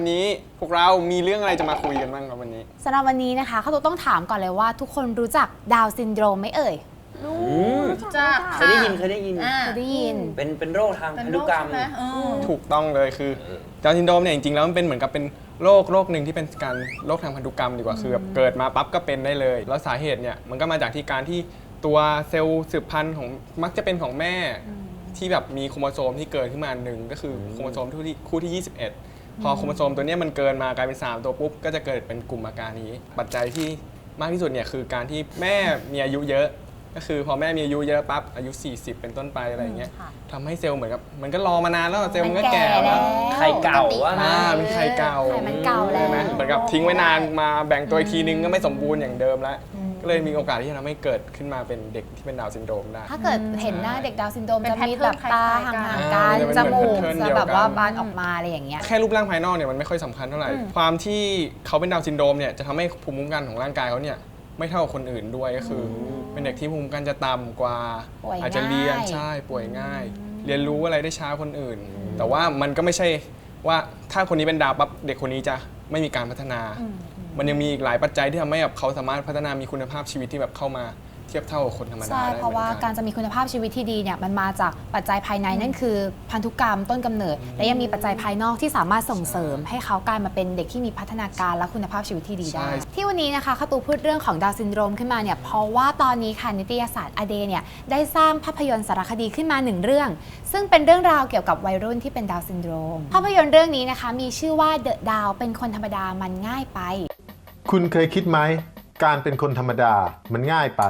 ววันนี้พวกเรามีเรื่องอะไรจะมาคุยกันบ้างครับวันนี้ สำหรับวันนี้นะคะเขาต้องถามก่อนเลยว่าทุกคนรู้จักดาวน์ซินโดรมไหมเอ่ยจะเคยได้ยินเคยได้ยินอ่าเคยได้ยิน เป็นเป็นโรคทางเป็นพันโรธุคกรรมใช่ไหมเออถูกต้องเลยคือดาวน์ซินโดรมเนี่ยจริงๆแล้วมันเป็นเหมือนกับเป็นโรคโรคหนึ่งที่เป็นการโรคทางพันธุกรรมดีกว่าคือแบบเกิดมาปั๊บก็เป็นได้เลย แล้วสาเหตุเนี่ยมันก็มาจากที่การที่ตัวเซลล์สืบพันธุ์ของมักจะเป็นของแม่ที่แบบมีโครโมโซมที่เกิดขึ้นมาหนึ่งก็คือโครโมโซมคู่ที่คู่ที่ 21 พอโครโมโซมตัวเนี้ยมันเกินมากลายเป็น 3 ตัวปุ๊บ ก็จะเกิดเป็นกลุ่มอาการนี้ ปัจจัยที่มากที่สุดเนี่ยคือการที่แม่มีอายุเยอะ ก็คือพอแม่มีอายุเยอะปั๊บอายุ 40 เป็นต้นไปอะไรอย่างเงี้ยค่ะทำให้เซลล์เหมือนกับมันก็รอมานานแล้วเซลล์มันก็มันแก่แก่แล้วแล้วไข่เก่าว่าอ่านะเป็นไข่เก่าไข่มันเก่าแล้วใช่ไหมเหมือนกับทิ้งไว้นานมาแบ่งตัวอีกทีนึงก็ไม่สมบูรณ์อย่างเดิมแล้ว ก็เลยมีโอกาสที่จะทำให้เกิดขึ้นมาเป็นเด็กที่เป็นดาวน์ซินโดรมได้ ถ้าเกิดเห็นหน้าเด็กดาวน์ซินโดรมเป็นจะมีแพทเทิร์นแบบตาคล้ายๆกันห่างๆกันอ่ามันจจะเป็นมูกแพทเทิร์นจะเดียวกันแบบว่าบานออกมาอะไรอย่างเงี้ย แค่รูปร่างภายนอกเนี่ยมันไม่ค่อยสำคัญเท่าไหร่ ความที่เขาเป็นดาวน์ซินโดรมเนี่ยจะทำให้ภูมิคุ้มกันของร่างกายเขาเนี่ยไม่เท่ากับคนอื่นด้วยก็คืออเป็นเด็กที่ภูมิคุ้มกันจะต่ำกว่า ป่วยอาจจะเรียนง่ายใช่ป่วยง่าย เรียนรู้อะไรได้ช้าคนอื่น แต่ว่ามันก็ไม่ใช่ว่าถ้าคนนี้เป็นดาวปั๊บเด็กคนนี้จะไม่มีการพัฒนา มันยังมีอีกหลายปัจจัยที่ทำให้แบบเขาสามารถพัฒนามีคุณภาพชีวิตที่แบบเข้ามาเทียบเท่ากับคนธรรมดาใช่ได้เพราะว่าหมือนนการจะมีคุณภาพชีวิตที่ดีเนี่ยมันมาจากปัจจัยภายในนั่นคือ พันธุกรรมต้นกำเนิด และยังมีปัจจัยภายนอกที่สามารถส่งเสริม ให้เขากลายมาเป็นเด็กที่มีพัฒนาการและคุณภาพชีวิตที่ดีได้ ที่วันนี้นะคะข้าตูพูดเรื่องของดาวน์ซินโดรมขึ้นมาเนี่ยเพราะว่าตอนนี้ค่ะนิตยสารอเดเนี่ยได้สร้างภาพยนตร์สารคดีขึ้นมาหนึ่งเรื่อง ซึ่งเป็นเรื่องราวเกี่ยวกับวัยรุ่นที่เป็นดาวน์ซินโดรม ภาพยนตร์เรื่องนี้นะคะมีชื่อว่าเดอะดาวเป็นคนธรรมดามันง่ายไป คุณเคยคิดไหม การเป็นคนธรรมดามันง่ายไป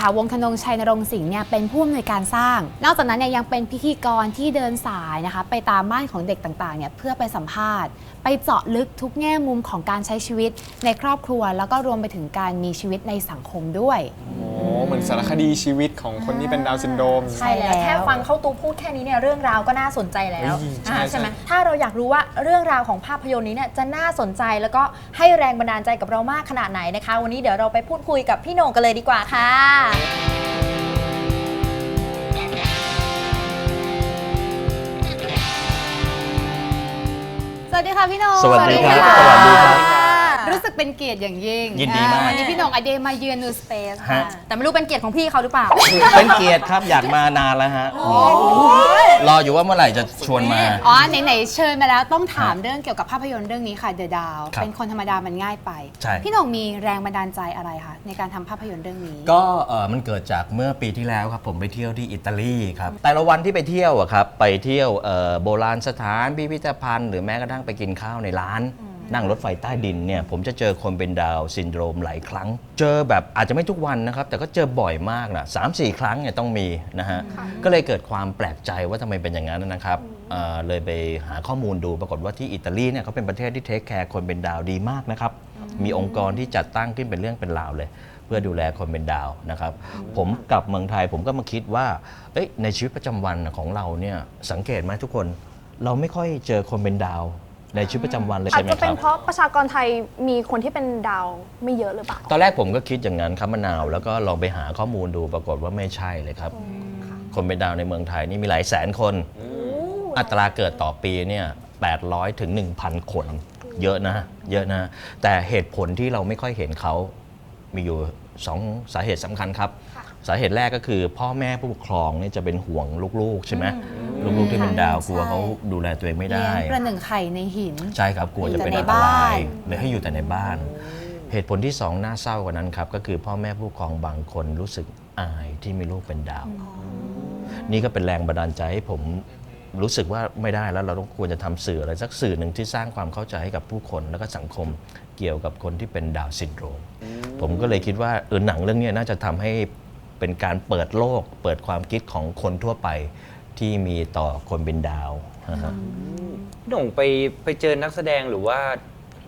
ค่ะ วงธนงชัยนรงค์สิงห์เนี่ยเป็นผู้อำนวยการสร้าง นอกจากนั้นเนี่ยยังเป็นพิธีกรที่เดินสายนะคะไปตามบ้านของเด็กต่างๆเนี่ยเพื่อไปสัมภาษณ์ ไปเจาะลึกทุกแง่มุมของการใช้ชีวิตในครอบครัว แล้วก็รวมไปถึงการมีชีวิตในสังคมด้วย โอ้เหมือนสารคดีชีวิตของคนที่เป็นดาวน์ซินโดรม ใช่แล้วใช่แล้วแค่ฟังเข้าตูพูดแค่นี้เนี่ยเรื่องราวก็น่าสนใจแล้วเฮ้ยใช่อ่าใช่ใช่ ไหมถ้าเราอยากรู้ว่าเรื่องราวของภาพยนตร์นี้เนี่ยจะน่าสนใจแล้วก็ให้แรงบันดาลใจกับเรามากขนาดไหนนะคะ วันนี้เดี๋ยวเราไปพูดคุยกับพี่โหน่งกันเลยดีกว่าค่ะสวัสดีค่ะพี่โหน่งสวัสดีครับะสวัสดีครับรู้สึก เป็นเกียรติอย่างยิ่งยินดีมาก อ่วันนี้พี่โหน่งไอเดย์มาเยือนนูสเปซค่ะฮะ แต่ไม่รู้เป็นเกียรติของพี่เขาหรือเปล่า เป็นเกียรติครับอยากมานานแล้วฮะรออยู่ว่าเมื่อไหร่จะชวนมา อ๋อไหนๆเชิญมาแล้วต้องถามเรื่องเกี่ยวกับภาพยนตร์เรื่องนี้ค่ะเดอะดาวครับเป็นคนธรรมดามันง่ายไป ใช่ พี่โหน่งมีแรงบันดาลใจอะไรคะในการทำภาพยนตร์เรื่องนี้ ก็เออมันเกิดจากเมื่อปีที่แล้วครับผมไปเที่ยวที่อิตาลีครับแต่ละวันที่ไปเที่ยวอะครับไปเที่ยวเอ่อโบราณสถานพิพิธภัณฑ์ หรือแม้กระทั่งไปกินข้าวในร้าน นั่งรถไฟใต้ดินเนี่ยผมจะเจอคนเป็นดาวน์ซินโดรมหลายครั้ง เจอแบบอาจจะไม่ทุกวันนะครับ แต่ก็เจอบ่อยมากนะสามสี่ครั้งเนี่ยต้องมีนะฮะก็เลยเกิดความแปลกใจว่าทำไมเป็นอย่างนั้นนะครับเอ่อเลยไปหาข้อมูลดูปรากฏว่าที่อิตาลีเนี่ยเขาเป็นประเทศที่เทคแคร์คนเป็นดาวดีมากนะครับมีองค์กรที่จัดตั้งขึ้นเป็นเรื่องเป็นราวเลย เพื่อดูแลคนเป็นดาวนะครับ ผมกลับเมืองไทยผมก็มาคิดว่าเอ้ยในชีวิตประจำวันของเราเนี่ยสังเกตไหมทุกคนเราไม่ค่อยเจอคนเป็นดาว ในชีวิตประจำวันเลยอาจใช่ไหมจะคเป็นรับ เพราะประชากรไทยมีคนที่เป็นดาวไม่เยอะหรือเปล่า ตอนแรกผมก็คิดอย่างนั้นครับมะนาวแล้วก็ลองไปหาข้อมูลดูปรากฏว่าไม่ใช่เลยครับ คนเป็นดาวในเมืองไทยนี่มีหลายแสนคน อัตราเกิดต่อปีเนี่ย800 ถึง 1,000 คน เยอะนะ เยอะนะ แต่เหตุผลที่เราไม่ค่อยเห็นเขา มีอยู่สองสาเหตุสำคัญครับ สาเหตุแรกก็คือพ่อแม่ผู้ปกครองเนี่ยจะเป็นห่วงลูกๆ ใช่ไหม ลูกๆที่เป็นดาวกลัวเขาดูแลตัวเองไม่เลี้ได้ยงประหนึ่งไข่ในหิน ใช่ครับกลัวจะเป็นอยู่อัแต่นในตรายบ้านเลยให้อยู่แต่ในบ้าน เหตุผลที่สองน่าเศร้ากว่านั้นครับก็คือพ่อแม่ผู้ปกครองบางคนรู้สึกอายที่มีลูกเป็นดาว นี่ก็เป็นแรงบันดาลใจให้ผมรู้สึกว่าไม่ได้แล้วเราต้องควรจะทำสื่ออะไรสักสื่อหนึ่งที่สร้างความเข้าใจให้กับผู้คนแล้วก็สังคมเกี่ยวกับคนที่เป็นดาวน์ซินโดรม ผมก็เลยคิดว่าเออหนังเรื่องเนี้ยน่าจะทำให้เป็นการเปิดโลก เปิดความคิดของคนทั่วไป ที่มีต่อคนเป็นดาวนะฮะพี่โหน่งไปไปเจอนักแสดงหรือว่า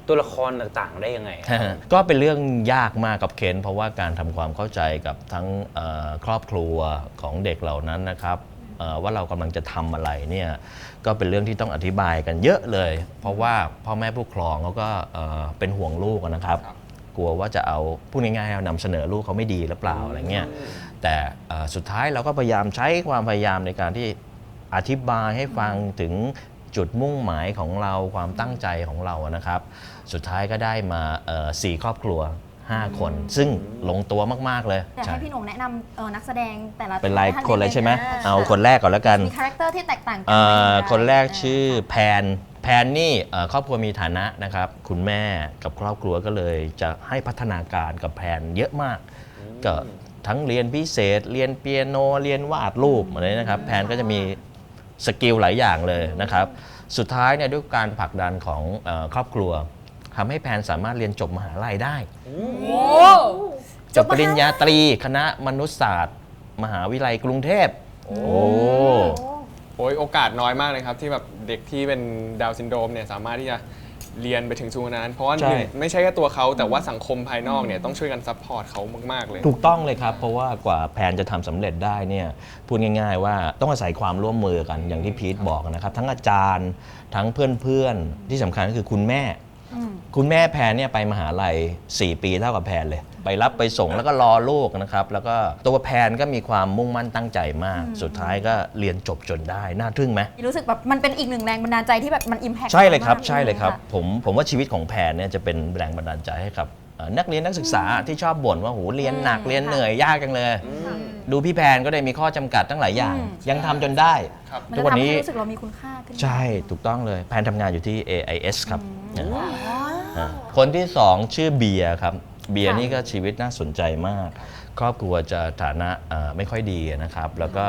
ตัวละครต่างๆ ได้ยังไงอะก็เป็นเรื่องยากมากกับเคนเพราะว่าการทำความเข้าใจกับทั้งเอ่อครอบครัวของเด็กเหล่านั้นนะครับเอ่อว่าเรากำลังจะทำอะไรเนี่ยก็เป็นเรื่องที่ต้องอธิบายกันเยอะเลย เพราะว่าพ่อแม่ผู้ปกครองเขาก็เอ่อเป็นห่วงลูกนะครับ กลัวว่าจะเอาพูดง่ายๆเอานำเสนอลูกเขาไม่ดีหรือเปล่าอะไรเงี้ย แต่เอ่อสุดท้ายเราก็พยายามใช้ความพยายามในการที่อธิบายให้ฟังถึงจุดมุ่งหมายของเราความตั้งใจของเรานะครับ สุดท้ายก็ได้มาเอ่อสี่ครอบครัว 5 คน ซึ่งลงตัวมากๆเลยอยากใช่ให้พี่หนงแนะนำเอ่อนักแสดงแต่ละเป็นรายท่คนเลยใช่ไหมดงเอาคนแรกก่อนแล้วกันมีคาแรคเตอร์ที่แตกต่างกัเอ่อไหมคนแรกชื่อเแพนแพนนี่เอ่อครอบครัวมีฐานะนะครับ คุณแม่กับครอบครัวก็เลยจะให้พัฒนาการกับแพนเยอะมากก็ ทั้งเรียนพิเศษ เรียนเปียโน เรียนวาดรูปอะไรนะครับ แพนก็จะมีสกิลหลายอย่างเลยนะครับ สุดท้ายเนี่ยด้วยการผลักดันของเออครอบครัวทำให้แพนสามารถเรียนจบมหาลัยได้จบปริญญาตรีคณะมนุษยศาสตร์ มหาวิทยาลัยกรุงเทพ โอ้ โอ้ยโอกาสน้อยมากเลยครับ ที่แบบเด็กที่เป็นดาวน์ซินโดรมเนี่ยสามารถที่จะ เรียนไปถึงสูงนั้น เพราะว่าใช่ หนึ่งไม่ใช่แค่ตัวเขาแต่ว่าสังคมภายนอกเนี่ยต้องช่วยกันซัพพอร์ตเขามาก ๆ เลย ถูกต้องเลยครับ เพราะว่ากว่าแผนจะทำสำเร็จได้เนี่ยพูดง่าย ๆ ว่าต้องอาศัยความร่วมมือกันอย่างที่พีทบอกนะครับ ทั้งอาจารย์ทั้งเพื่อนๆ ที่สำคัญก็คือคุณแม่ คุณแม่แพนเนี่ยไปมหาลัย 4 ปีเท่ากับแพนเลย ไปรับไปส่งแล้วก็รอลูกนะครับ แล้วก็ตัวแพนก็มีความมุ่งมั่นตั้งใจมาก สุดท้ายก็เรียนจบจนได้ น่าทึ่งไหมรู้สึกแบบมันเป็นอีกหนึ่งแรงบันดาลใจที่แบบมันอิมแพคใช่เลยครับใช่เลยครับ ผมผมว่าชีวิตของแพนเนี่ยจะเป็นแรงบันดาลใจให้กับเอ่อนักเรียนนักศึกษาที่ชอบบ่นว่าโหเรียนหนักเรียนเหนื่อยยากจังเลย ดูพี่แพนก็ได้มีข้อจำกัดตั้งหลายอย่าง ยังทำจนได้มันทุจะกวันทำนี้ให้รู้สึกเรามีคุณค่าขึ้นใช่ถูกต้องเลยแพนทำงานอยู่ที่ AIS ครับ อ่าคนที่สองชื่อเบียร์ครับ เบียร์นี่ก็ชีวิตน่าสนใจมาก ครอบครัวจะฐานะเอ่อไม่ค่อยดีนะครับ แล้วก็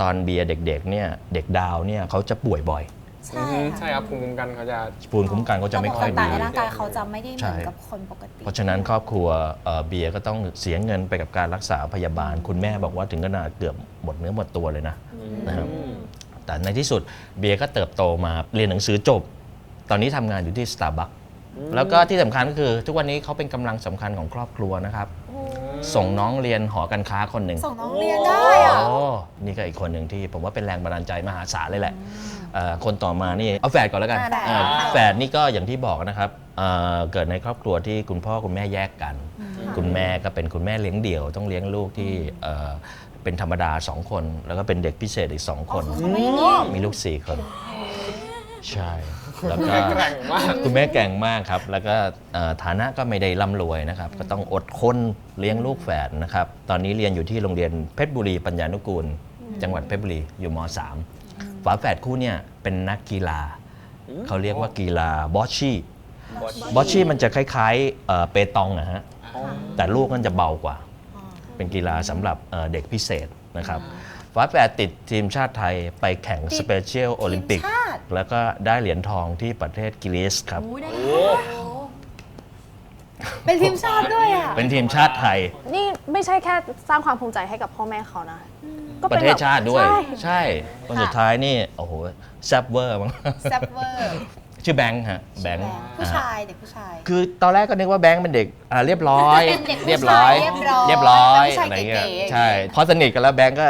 ตอนเบียร์เด็กๆเนี่ยเด็กดาวเนี่ยเขาจะป่วยบ่อยใช่อืมค่ะใช่ครับภูมิคุ้มกันเขาจะ ภูมิคุ้มกันเขาจะไม่ค่อยต่าดี งๆในร่างกายเขาจะไม่ได้เหมือนใช่ กับคนปกติ เพราะฉะนั้นครอบครัวเอ่อเบียร์ก็ต้องเสียเงินไปกับการรักษาพยาบาล คุณแม่บอกว่าถึงขนาดเกือบหมดเนื้อหมดตัวเลยนะ นะครับ แต่ในที่สุดเบียร์ก็เติบโตมาเรียนหนังสือจบ ตอนนี้ทำงานอยู่ที่ Starbucks แล้วก็ที่สำคัญก็คือทุกวันนี้เขาเป็นกำลังสำคัญของครอบครัวนะครับ ส่งน้องเรียนหอการค้าคนหนึ่งส่งน้องเรียนได้อะโอ้นี่ก็อีกคนหนึ่งที่ผมว่าเป็นแรงบันดาลใจมหาศาลเลยแหละเอ่อคนต่อมานี่เอาแฝดก่อนแล้วกันอ่าได้เอ่อแฝดนี่ก็อย่างที่บอกนะครับเอ่อเกิดในครอบครัวที่คุณพ่อคุณแม่แยกกัน คุณแม่ก็เป็นคุณแม่เลี้ยงเดี่ยว ต้องเลี้ยงลูกที่เอ่อเป็นธรรมดาสองคน แล้วก็เป็นเด็กพิเศษอีกสองคน มีลูกสี่คน ใช่ แล้วก็แกร่งมากคุณแม่แกร่งมากครับ แล้วก็เอ่อฐานะก็ไม่ได้ร่ำรวยนะครับ ก็ต้องอดทนเลี้ยงลูกแฝดนะครับ ตอนนี้เรียนอยู่ที่โรงเรียนเพชรบุรีปัญญานุกูล จังหวัดเพชรบุรีอยู่ม .3 ฝาแฝดคู่เนี่ยเป็นนักกีฬา เขาเรียกว่ากีฬาบอชชี่บอชชี่มันจะคล้ายๆเอ่อเปตองนะฮะ แต่ลูกมันจะเบากว่า เป็นกีฬาสำหรับเอ่อเด็กพิเศษนะครับฝาแฝดติดทีมชาติไทยไปแข่งสเปเชียลโอลิมปิก แล้วก็ได้เหรียญทองที่ประเทศกรีซครับอุ๊ยได้เป็นทีมชาติด้วยอะ เป็นทีมชาติไทย นี่ไม่ใช่แค่สร้างความภูมิใจให้กับพ่อแม่เขานะ ก็ปป็นระเทศชาติด้วย ใช่ใช่คนสุดท้ายนี่ โอ้โหแซบเวอร์มั้ง แซปเวอร์ ชื่อแบงค์ฮะ แบงค์ผู้อ่าชายเด็กผู้ชาย คือตอนแรกก็นึกว่าแบงค์เป็นเด็กอ่าเรียบร้อย เป็นเด็กผู้เรียบร้อยชายเรียบร้อยเรียบร้อยเป็นผู้ชายอะไรเงี้ยเก๋ๆ ใช่ พอสนิทกันแล้วแบงค์ก็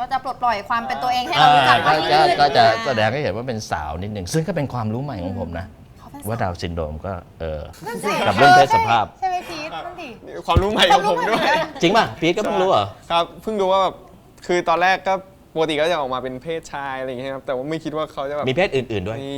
ก็จะปลดปล่อยความเป็นตัวเองให้อ่าเรารู้จักก็มากยิ่งก็ขึ้นก็จะอ่าแสดงให้เห็นว่าเป็นสาวนิดหนึ่งซึ่งก็เป็นความรู้ใหม่ของผมนะ ว่าดาวน์ซินโดรมก็เออนั่นสิกับเรื่องเพศสภาพ ใช่ไหมพีทนั่นดิ ความรู้ใหม่ของผมด้วย จริงป่ะพีทก็เพิ่งรู้เหรอ ครับเพิ่งรู้ว่าแบบคือตอนแรกก็ปกติก็จะออกมาเป็นเพศชายอะไรอย่างเงี้ยครับแต่ว่าไม่คิดว่าเขาจะแบบมีเพศอื่น ๆด้วย มี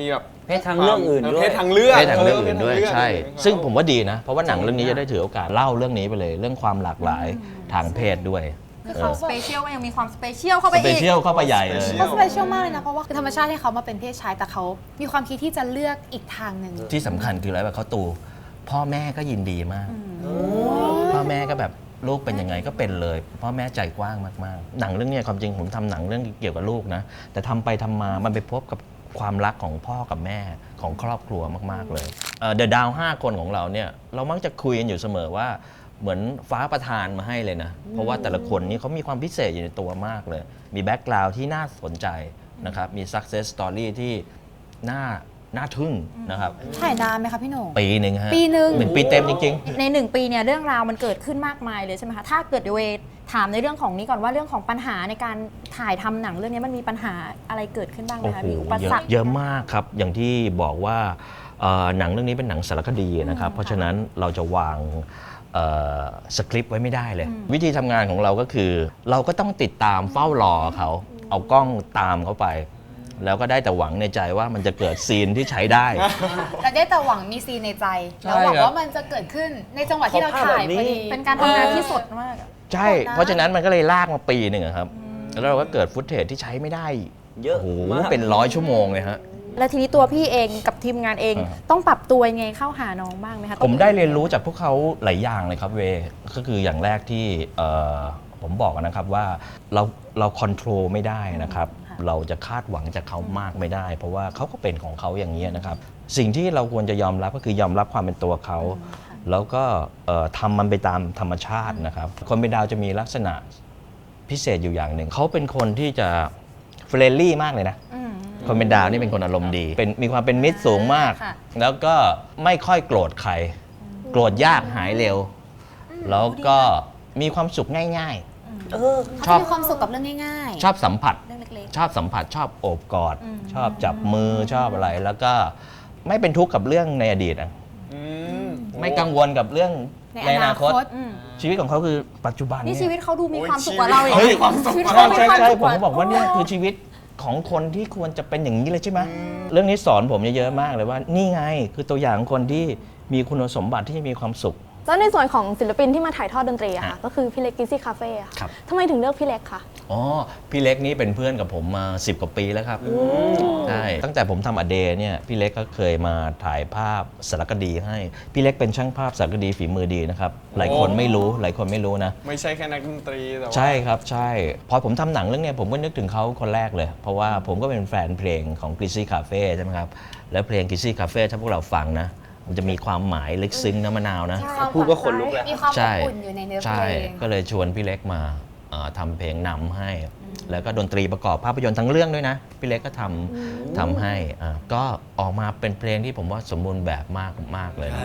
มีแบบเพศทางเรื่องอื่นด้วยเพศทางเลือกเพศทางเรื่องอื่นด้วยเพศทางเลือกใช่อะไรอย่างเงี้ยซึ่งผมว่าดีนะ เพราะว่าหนังเรื่องนี้จะได้ถือโอกาสเล่าเรื่องนี้ไปเลย เรื่องความหลากหลายทางเพศด้วย คือเขาสเปเชียลก็ยังมีความสเปเชียลเข้าไปสเปอีก เชียลเข้าไปใหญ่เลย เขาสเปเชียลมากเลยนะ เพราะว่าคือธรรมชาติให้เขามาเป็นเพศชายแต่เขามีความคิดที่จะเลือกอีกทางหนึ่ง ที่สำคัญคืออะไรแบบเขาตูพ่อแม่ก็ยินดีมาก พ่อแม่ก็แบบลูกเป็นยังไงก็เป็นเลย พ่อแม่ใจกว้างมากๆ หนังเรื่องเนี้ยความจริงผมทำหนังเรื่องเกี่ยวกับลูกนะ แต่ทำไปทำมามันไปพบกับความรักของพ่อกับแม่ของครอบครัวมากๆเลยเดอะดาวห้าคนของเราเนี่ยเรามักจะคุยกันอยู่เสมอว่า เหมือนฟ้าประทานมาให้เลยนะ เพราะว่าแต่ละคนนี้เขามีความพิเศษอยู่ในตัวมากเลย มีแบ็กกราวด์ที่น่าสนใจนะครับ มี success story ที่น่าน่าทึ่งนะครับ ถ่ายนานไหมคะพี่โหน่ง ปีหนึ่งฮะปีหนึ่ง หนึ่งปีเต็มจริงในหนึ่งปีเนี่ยเรื่องราวมันเกิดขึ้นมากมายเลยใช่ไหมคะ ถ้าเกิดเวถามในเรื่องของนี้ก่อนว่าเรื่องของปัญหาในการถ่ายทำหนังเรื่องนี้มันมีปัญหาอะไรเกิดขึ้นบ้างไหมโอ้คะโหมีอุปเยสรอะรคเยอะมากครับ อย่างที่บอกว่าเอ่อหนังเรื่องนี้เป็นหนังสารคดีนะครับ เพราะฉะนั้นเราจะวางเอ่อ สคริปต์ไว้ไม่ได้เลย วิธีทำงานของเราก็คือ เราก็ต้องติดตามเฝ้ารอเขาเอากล้องตามเขาไป แล้วก็ได้แต่หวังในใจว่ามันจะเกิดซีนที่ใช้ได้ แต่ได้แต่หวังมีซีนในใจใช่แล้วหวังครับว่ามันจะเกิดขึ้นในจังหวะที่เราถ่ายพอดีเป็นการทำงานที่สดมากอะใช่ เพราะฉะนั้นมันก็เลยลากมาปีหนึ่งอะครับ แล้วเราก็เกิดฟุตเทจที่ใช้ไม่ได้เยอะโอ้โหมาก เป็นร้อยชั่วโมงเลยฮะ แล้วทีนี้ตัวพี่เองกับทีมงานเอง อ่า ต้องปรับตัวยังไงเข้าหาน้องบ้างไหมคะผมได้เรียนรู้จากพวกเขาหลายอย่างเลยครับเวก็คืออย่างแรกที่เอ่อผมบอกนะครับว่าเราเราค o n t r o l ไม่ได้นะครับ เราจะคาดหวังจากเขามากไม่ได้ เพราะว่าเขาก็เป็นของเขาอย่างนี้ยนะครับ สิ่งที่เราควรจะยอมรับก็คือยอมรับความเป็นตัวเขา แล้วก็เอ่อทำมันไปตามธรรมชาตินะครับ คนเป็นดาวจะมีลักษณะพิเศษอยู่อย่างหนึ่ง เขาเป็นคนที่จะเฟรนลี่มากเลยนะ อืม คนเป็นดาวนี่เป็นคนอารมณ์ดีเป็นมีความเป็นมิตรสูงมาก ค่ะแล้วก็ไม่ค่อยโกรธใคร โกรธยากหายเร็ว แล้วก็มีความสุขง่ายเออชอบเขาจะมีความสุขกับเรื่องง่ายๆชอบสัมผัส เรื่องเล็ก ชอบสัมผัสชอบโอบกอด อืม ชอบจับมือชอบอะไร แล้วก็ไม่เป็นทุกข์กับเรื่องในอดีตอะอืมไม่กังวลกับเรื่องๆ ในในออนานาคคต ตอืมชีวิตของเขาคือปัจจุบันนี่เนี่ยชีวิตเขาดูมีโอ้ยความสุขชีวิตกว่าเราอีกเฮ้ยความสุขชีวิตใช่เขามีใช่ความใช่สุขผมก็บอกว่าเนี่ยโคือชีวิต ของคนที่ควรจะเป็นอย่างนี้เลยใช่ไหมเรื่องนี้สอนผมเยอะๆมากเลยว่า นี่ไงคือตัวอย่างของคนที่มีคุณสมบัติที่จะมีความสุข แล้วในส่วนของศิลปินที่มาถ่ายทอดดนตรีอะค่ะอะก็คือพี่เล็กกิซี่คาเฟ่อะครับ ทำไมถึงเลือกพี่เล็กคะ อ๋อ พี่เล็กนี่เป็นเพื่อนกับผมมา 10 กว่าปีแล้วครับใช่ตั้งแต่ผมทำอเดเนี่ยพี่เล็กก็เคยมาถ่ายภาพสารคดีให้ พี่เล็กเป็นช่างภาพสารคดีฝีมือดีนะครับ หลายคนโอ้ไม่รู้หลายคนไม่รู้นะ ไม่ใช่แค่นักดนตรีแต่ว่า ใช่ครับใช่ พอผมทำหนังเรื่องเนี้ยผมก็นึกถึงเขาคนแรกเลย เพราะว่าผมก็เป็นแฟนเพลงของ g r i z z y Cafe ใช่ไหมครับ แล้วเพลง g r i z z y Cafe ถ้าพวกเราฟังนะ มันจะมีความหมายลึกซึ้งน้ำมะนาวนะพูดก็ขนลุกแล้ว มีความใช่อบอุ่นอยู่ในเนื้อเพใช่ลง ก็เลยชวนพี่เล็กมาเอ่อทำเพลงนำให้ แล้วก็ดนตรีประกอบภาพยนตร์ทั้งเรื่องด้วยนะ พี่เล็กก็ทำทำให้อ่าก็ออกมาเป็นเพลงที่ผมว่าสมบูรณ์แบบมากมากเลยนะ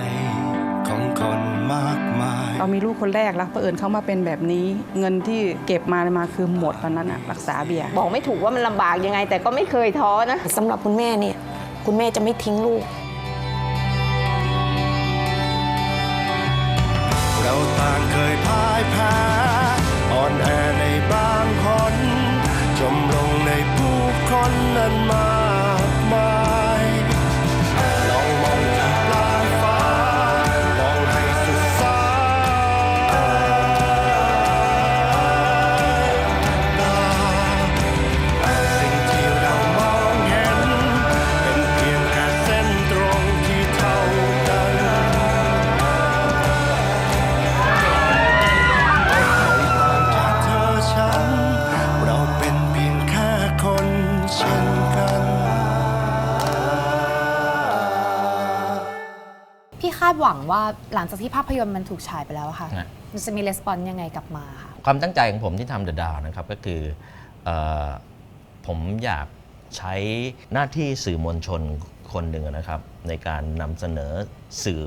ของคนมากมาย เรามีลูกคนแรกแล้วเผอิญเขามาเป็นแบบนี้ เงินที่เก็บมามาคือหมดตอนนั้นอะรักษาเบียร์ บอกไม่ถูกว่ามันลำบากยังไง แต่ก็ไม่เคยท้อนะ สำหรับคุณแม่เนี่ย คุณแม่จะไม่ทิ้งลูก ยพ่ายแพ้อ่อนแอในบางคน จมลงในผู้คนนั้นมา วังว่าหลังจากที่ภาพยนตร์มันถูกฉายไปแล้วอะค่ะ นะ มันจะมีレスปอนยังไงกลับมาค่ะ ความตั้งใจของผมที่ทำ The Down นะครับก็คือเออผมอยากใช้หน้าที่สื่อมวลชนคนหนึ่งนะครับ ในการนำเสนอสื่อ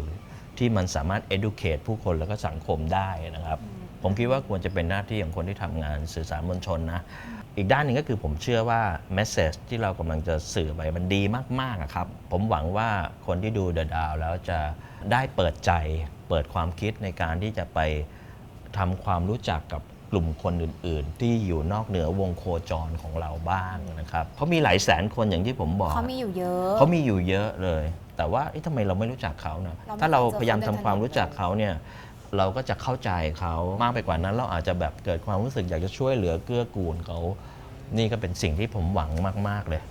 ที่มันสามารถ educate ผู้คนแล้วก็สังคมได้นะครับ ผมคิดว่าควรจะเป็นหน้าที่ของคนที่ทำงานสื่อสารมวลชนนะ อีกด้านหนึ่งก็คือผมเชื่อว่า message ที่เรากำลังจะสื่อไปมันดีมากๆอะครับ ผมหวังว่าคนที่ดู The Down แล้วจะ ได้เปิดใจ เปิดความคิดในการที่จะไปทำความรู้จักกับกลุ่มคนอื่น ๆ ที่อยู่นอกเหนือวงโคจรของเราบ้างนะครับเขามีหลายแสนคนอย่างที่ผมบอกเขามีอยู่เยอะเขามีอยู่เยอะเลย แต่ว่าเอ๊ะทำไมเราไม่รู้จักเขานะเราไม่ถ้าเราเคยเจอพยายามทำเขาเดินความรู้จักถนนเขาเนี่ยเราก็จะเข้าใจเขามากไปกว่านั้น เราอาจจะแบบเกิดความรู้สึกอยากจะช่วยเหลือเกื้อกูลเขานี่ก็เป็นสิ่งที่ผมหวังมาก ๆ เลย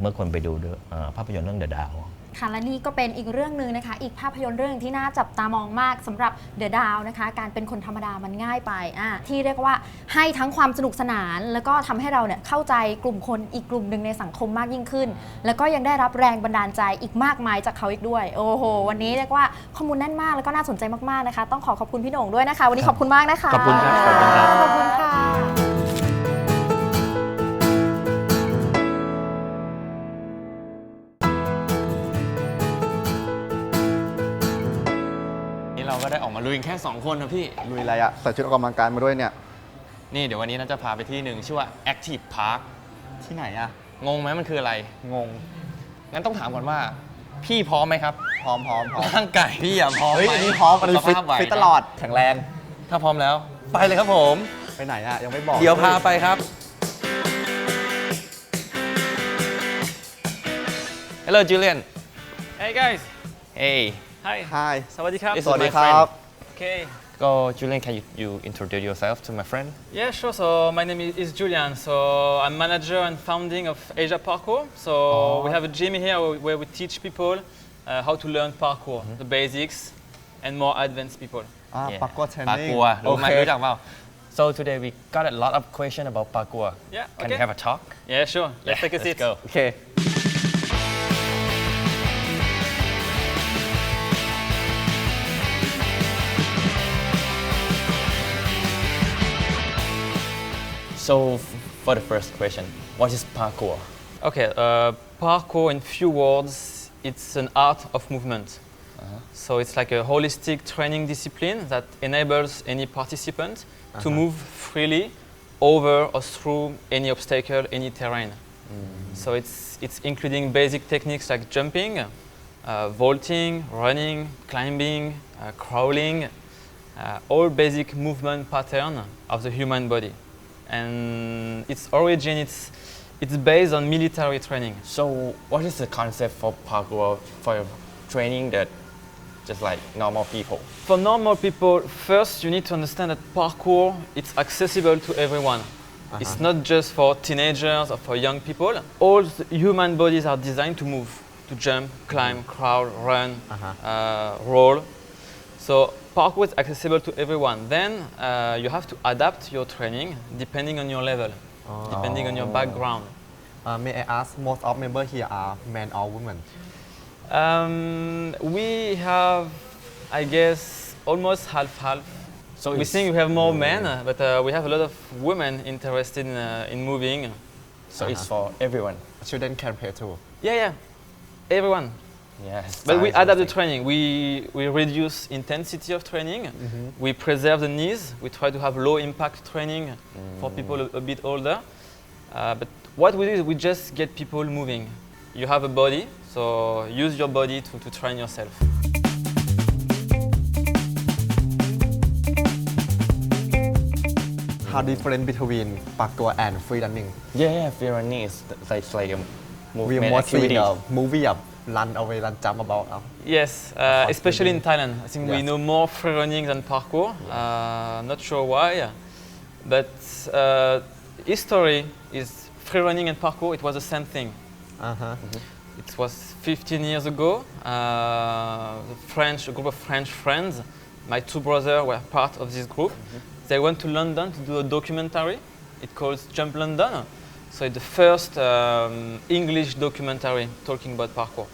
เมื่อคนไปดูเอ่อภาพยนตร์เรื่องเดอะดาว ค่ะและนี่ก็เป็นอีกเรื่องหนึ่งนะคะ อีกภาพยนตร์เรื่องที่น่าจับตามองมากสำหรับเดอะดาวนะคะ การเป็นคนธรรมดามันง่ายไปอะที่เรียกว่าให้ทั้งความสนุกสนาน แล้วก็ทำให้เราเนี่ยเข้าใจกลุ่มคนอีกกลุ่มหนึ่งในสังคมมากยิ่งขึ้น แล้วก็ยังได้รับแรงบันดาลใจอีกมากมายจากเขาอีกด้วย โอ้โห วันนี้เรียกว่าข้อมูลแน่นมากแล้วก็น่าสนใจมากๆนะคะ ต้องขอขอบคุณพี่โหน่งด้วยนะคะ วันนี้ขอบคุณมากนะคะขอบคุณครับขอบคุณครับขอบคุณค่ะ เราก็ได้ออกมาลุยกันแค่ 2 คนนะพี่ ลุยอะไรอะใส่ชุดออกกำลังกายมาด้วยเนี่ย นี่เดี๋ยววันนี้น่าจะพาไปที่หนึ่งชื่อว่า Active Park ที่ไหนอะงงไหมมันคืออะไร งง งั้นต้องถามก่อนว่า พี่พร้อมไหมครับ พร้อมพร้อมพร้อมร่างกายพี่อะพร้อมเฮ้ยไหมอันนี้พร้อมอันนี้สฟิตภาพไหวฟิตตลอดแข็งแรง ถ้าพร้อมแล้ว ไปเลยครับผม ไปไหนอะยังไม่บอกเดี๋ยวพาไปครับ Hello Julian Hey guys. Hey Hi. Hi สวัสดีครับ This ส is วัสดี my ครั friend บ Okay. Go Julian can you, you introduce yourself to my friend Yeah, sure. So my name is, is Julian. So I'm manager and founding of Asia Parkour. So we have a gym here where- where we teach people uh, how to learn parkour, the basics, and more advanced people. อ่า Yeah. ปักกัวเทรน ปา นิ่ง กัวรู้ไหม โอเค รู้จักเปล่า So today we got a lot of question about parkour Yeah, Can okay. we have a talk Yeah, sure. Let's Yeah, take a let's seat. go โอเค So f- for the first question what is parkour Okay, uh, parkour in few words, it's an art of movement. So it's like a holistic training discipline that enables any participant to move freely over or through any obstacle, any terrain. So it's, it's including basic techniques like jumping, uh, vaulting, running, climbing, uh, crawling, uh, all basic movement pattern of the human body. And its origin, it's, it's based on military training. So what is the concept for parkour for training that just like normal people For normal people, first you need to understand that parkour it's accessible to everyone. Uh-huh. It's not just for teenagers or for young people. All human bodies are designed to move, to jump, climb, mm. crawl, run, uh-huh. uh, roll. So parkour is accessible to everyone. Then uh, you have to adapt your training depending on your level, depending on your background. Uh, may I ask most of members here are men or women Um, we have, I guess, almost half half. So we it's- think we have more men, uh, but uh, we have a lot of women interested in, uh, in moving. So it's for everyone children can play too Yeah, yeah, everyone. Yes. But we adapt the training. We, we reduce intensity of training. Mm -hmm. We preserve the knees. We try to have low impact training mm. for people a, a bit older. Uh, but what we do is we just get people moving. You have a body, so use your body to, to train yourself. How different between parkour and free running? Yeah, yeah free running is like, like a movement we movie up run away run jump about uh, Yes, uh, especially in Thailand. I think we Yes. know more free running than parkour. Uh, not sure why, but uh, history is free running and parkour. It was the same thing. uh-huh. It was 15 years ago. Uh, the French, a group of French friends, my two brothers were part of this group. They went to London to do a documentary. It calls Jump London. So it's the first um, English documentary talking about parkour.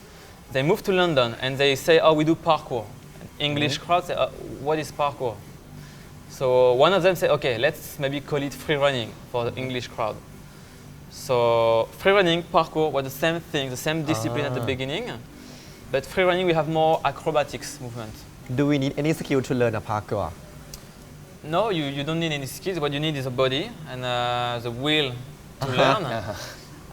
They move to London and they say, "Oh, we do parkour." English crowd say, uh, "What is parkour?" So one of them said, "Okay, let's maybe call it free running for the English crowd." So free running, parkour were the same thing, the same discipline at the Ah. beginning, but free running we have more acrobatics movement. do we need any skill to learn a parkour No, you, you don't need any skills. What you need is a body and uh, the will to learn.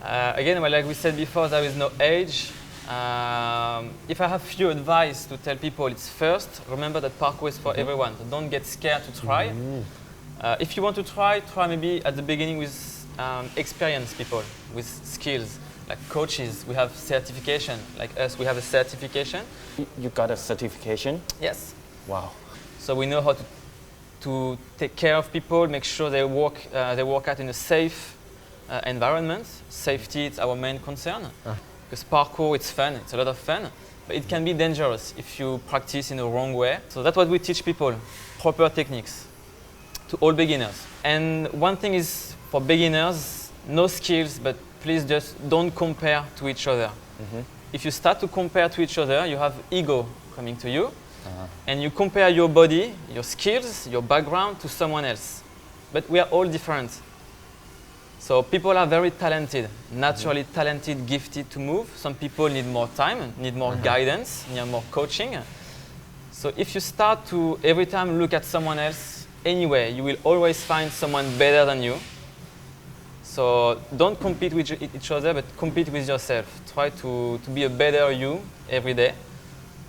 Uh, again, well, like we said before, there is no age. Um, if I have few advice to tell people, it's first remember that parkour is for everyone. So don't get scared to try. Uh, if you want to try, try maybe at the beginning with um, experienced people with skills like coaches. We have certification. Like us, we have a certification. you got a certification Yes. wow So we know how to, to take care of people, make sure they work, uh, they work out in a safe uh, environment. Safety is our main concern. Ah. Because parkour, it's fun, it's a lot of fun, but it can be dangerous if you practice in the wrong way. So that's what we teach people, proper techniques to all beginners. And one thing is for beginners, no skills, but please just don't compare to each other. Mm-hmm. If you start to compare to each other, you have ego coming to you, uh-huh. and you compare your body, your skills, your background to someone else. But we are all different. So people are very talented, naturally talented, gifted to move. Some people need more time, need more mm-hmm. guidance, need more coaching. So if you start to every time look at someone else, anyway. You will always find someone better than you. So don't compete with each- each other, but compete with yourself. Try to, to be a better you every day.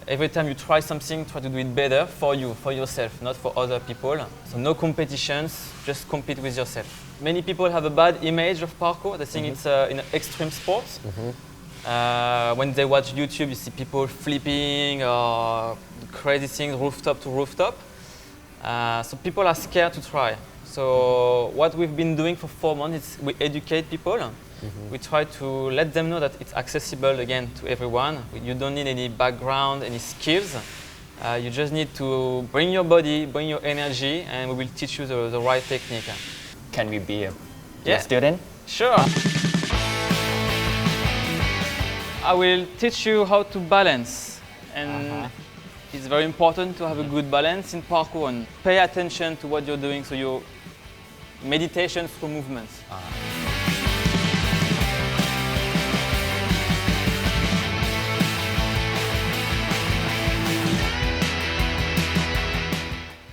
Every time you try something, try to do it better for you, for yourself, not for other people. So no competitions, just compete with yourself. Many people have a bad image of parkour. They think it's uh, an extreme sport. Uh, when they watch YouTube, you see people flipping or crazy things rooftop to rooftop. Uh, so people are scared to try. So what we've been doing for four months is we educate people. We try to let them know that it's accessible again to everyone. You don't need any background, any skills. Uh, you just need to bring your body, bring your energy, and we will teach you the, the right technique. Can we be a, Yeah. a student? Sure. I will teach you how to balance. And uh-huh. it's very important to have a good balance in parkour and pay attention to what you're doing so your meditation through movements. Ah.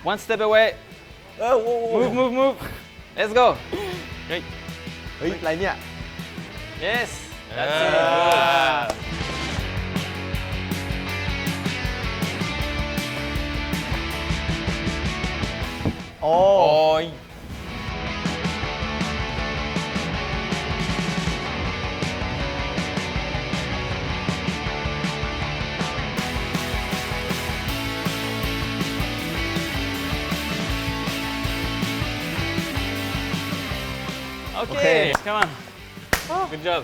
One step away. Move, move, move. Let's go. Great. เฮ้ย อะไรเนี่ย Yes. That's it. Good. โอ้ Oi. Okay. come on good job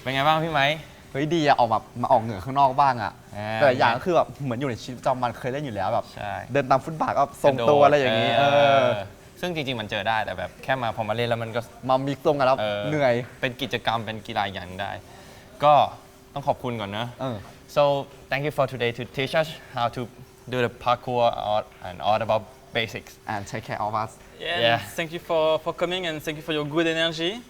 เป็นไงบ้างพี่ไม้เฮ้ยดีอะออกแบบมาออกเหนือข้างนอกบ้างอะอ่าแต่ละอย่างก็คือแบบเหมือนอยู่ในชีวิตประจำวันเคยเล่นอยู่แล้วแบบใช่เดินตามฟุตบาทก็ทรงตัวอะไรอย่างนี้เออซึ่งจริง ๆ มันเจอได้แต่แบบแค่มาพอมาเล่นแล้วมันก็มามิกซ์ตรงกันแล้วเออเหนื่อยเป็นกิจกรรมเป็นกีฬาอย่างหนึ่งได้ ก็ต้องขอบคุณก่อนเนอะเออ so thank you for today to teach us how to do the parkour or- and all about basics and take care of us Yeah, Yeah. Thank you for, for coming and thank you for your good energy.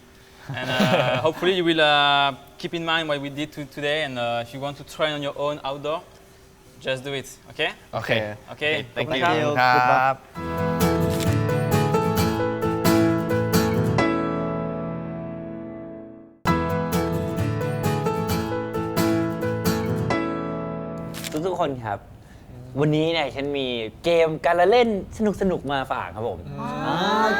And uh, hopefully you will uh, keep in mind what we did to today. And uh, if you want to try on your own outdoor, just do it. Okay? โอเค Okay. thank Good you luck. ครับ ทุกๆคนครับ วันนี้เนี่ยฉันมีเกมการละเล่นสนุกๆมาฝากครับผมา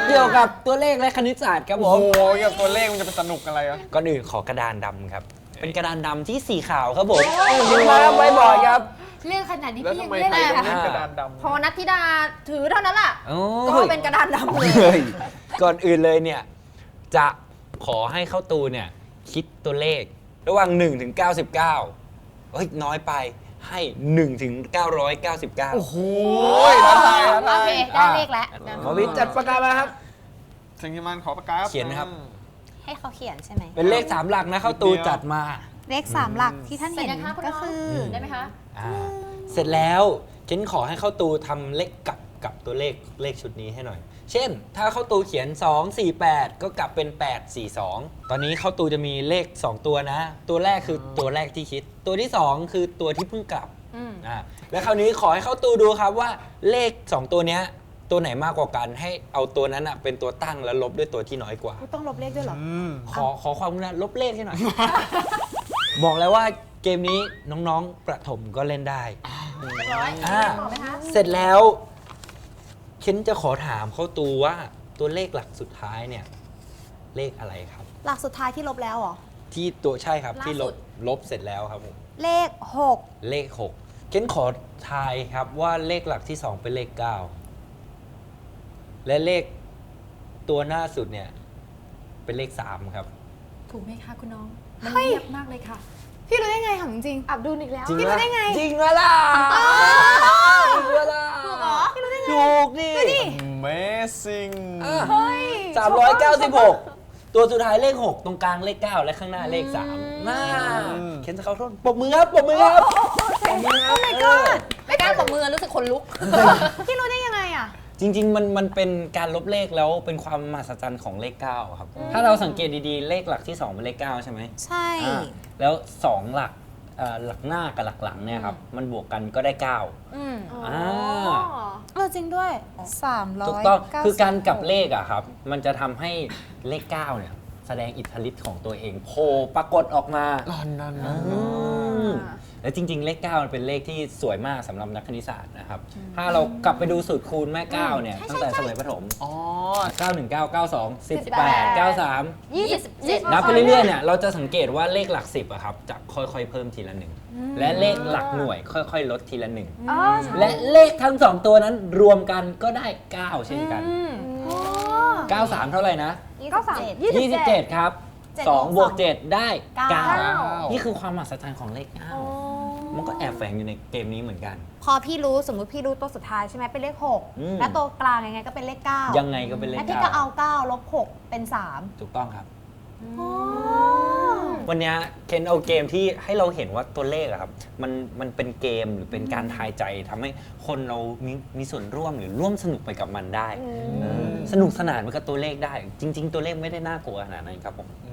เกี่ยวกับตัวเลขและคณิตศาสตร์ครับผมโอ้โหเกี่ยวกับตัวเลขมันจะเป็นสนุกอะไรอะก่อนอื่นขอกระดานดำครับ เป็นกระดานดำที่สีขาวครับผมยิงมาไว้บ่อยครับ เรื่องขนาดนี้แล้วพี่ยัทำงไมเล่นใครเลยต้องอะเล่นกระดานดำพอนัทธิดาถือเท่านั้นล่ะ โอ้ก็ยเป็นกระดานดำเลยเฮ้ยก่อนอื่นเลยเนี่ย จะขอให้เข้าตูเนี่ย คิดตัวเลข ระหว่าง1ถึง99 เฮ้ย น้อยไป ให้1ถึง999 โอ้โหท้าทายท้าโอทายเค ได้เลขแล้ว หมอวิทย์จัดประกาศมาครับสังคิมันขอประกาศเขียนนะครับให้เขาเขียนใช่ไหม เป็นเลข3หลักนะเข้าตูจัดมาเลขสามหลักที่ท่านเสร็จเห็นยังคะคุณก็น้องคือได้ไหมคะ อ่าเสร็จแล้วเฉันขอให้เข้าตูทำเลขกลับกับตัวเลขเลขชุดนี้ให้หน่อย เช่น ถ้าเข้าตูเขียน 2 4 8 ก็กลับเป็น 8 4 2 ตอนนี้เข้าตูจะมีเลข 2 ตัวนะ ตัวแรกคือตัวแรกที่คิด ตัวที่ 2 คือตัวที่เพิ่งกลับอืมอ่าแล้วคราวนี้ขอให้เข้าตูดูครับว่าเลข 2 ตัวเนี้ยตัวไหนมากกว่ากันให้เอาตัวนั้นอะเป็นตัวตั้งแล้วลบด้วยตัวที่น้อยกว่าต้องลบเลขด้วยเหรอขอขอความกรุณาลบเลขให้หน่อย บอกแล้วว่าเกมนี้น้องๆประถมก็เล่นได้เรียบร้อยอ่า ต่อไหมคะ เสร็จแล้ว เคนจะขอถามเข้าตูว่าตัวเลขหลักสุดท้ายเนี่ย เลขอะไรครับ หลักสุดท้ายที่ลบแล้วเหรอ ที่ตัวใช่ครับที่ลล่าสุบด ลบเสร็จแล้วครับผมเลขหกเลขหกเคนขอทายครับว่าเลขหลักที่สองเป็นเลขเก้าและเลขตัวหน้าสุดเนี่ย เป็นเลขสามครับ ถูกไหมคะคุณน้อง มันเฮ้ย เงียบมากเลยค่ะ พี่รู้ได้ไงถามจริงอับดุลอีกแล้ว จริงพี่รู้ได้ไง จริงวะล่ะจริงวะล่ะ ถูกเหรอพี่รู้ได้ไงถูกนี่ Amazing เฮ้ยสามร้อยเก้าสิบหกตัวสุดท้ายเลขหกตรงกลางเลขเก้าและข้างหน้าเลขสามน่าเคนจะเข้าโทษปรบมือครับปรบมือครับปรบมือครับเออไม่กล้าตบมือรู้สึกคนลุก พี่รู้ได้ยังไงอะ จริง ๆ มันมันเป็นการลบเลขแล้วเป็นความมหัศจรรย์ของเลขเก้าครับ ถ้าเราสังเกตดีๆ เลขหลักที่ 2 เป็นเลข 9 ใช่ไหมใช่ อ่าแล้ว 2 หลัก เอ่อหลักหน้ากับหลักหลังเนี่ยครับ มันบวกกันก็ได้ 9 อืมอ่าเออจริงด้วย300 ถูกต้องคือการกลับเลขอะครับ มันจะทำให้เลข 9 เนี่ย แสดงอิทธิฤทธิ์ของตัวเองโผล่ปรากฏออกมาลอนดอน อืมแล้วจริง ๆ เลข9มันเป็นเลขที่สวยมากสำหรับนักคณิตศาสตร์นะครับ ถ้าเรากลับไปดูสูตรคูณแม่9เนี่ยตั้งแต่สมัยประถม อ๋อ 9 1 9 9 2 18 93 27นับไปเรื่อยๆเนี่ยเราจะสังเกตว่าเลขหลัก 10อะครับจะค่อยๆเพิ่มทีละหนึ่งและเลขหลักหน่วยค่อยๆ ลดทีละหนึ่งอ๋อและเลขทั้งสองตัวนั้นรวมกันก็ได้ 9 เช่นกัน93 เท่าไหร่นะเก้าสาม27 ครับเจ็ด2บวก7 ได้ เก้า 9 นี่คือความมหัศจรรย์ของเลข9มันก็แอบแฝงอยู่ในเกมนี้เหมือนกัน พอพี่รู้สมมุติพี่รู้ตัวสุดท้ายใช่ไหมเป็นเลข อืม 6 แล้วตัวกลางยังไงก็เป็นเลข9ยังไงก็เป็นเลขแล้วพี่ก็เอา9 9ลบ 6 เป็น 3 ถูกต้องครับ วันเนี้ยเคนเอาเกมที่ให้เราเห็นว่าตัวเลขอะครับมันมันเป็นเกมหรือเป็นการทายใจทำให้คนเรามีมีส่วนร่วมหรือร่วมสนุกไปกับมันได้เออสนุกสนานไปกับตัวเลขได้ จริง ๆ ตัวเลขไม่ได้น่ากลัวขนาดนั้นครับผม อืม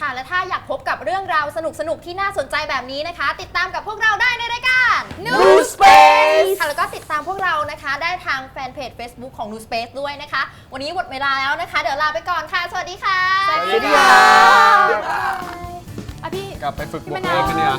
ค่ะ และถ้าอยากพบกับเรื่องราวสนุกๆที่น่าสนใจแบบนี้นะคะ ติดตามกับพวกเราได้ในรายการ New Space ค่ะแล้วก็ติดตามพวกเรานะคะ ได้ทางแฟนเพจ Facebook ของ New Space ด้วยนะคะ วันนี้หมดเวลาแล้วนะคะ เดี๋ยวลาไปก่อนค่ะ สวัสดีค่ะสวัสดีครับอะพี่ กลับไปฝึกบวกเลขกันเนี่ย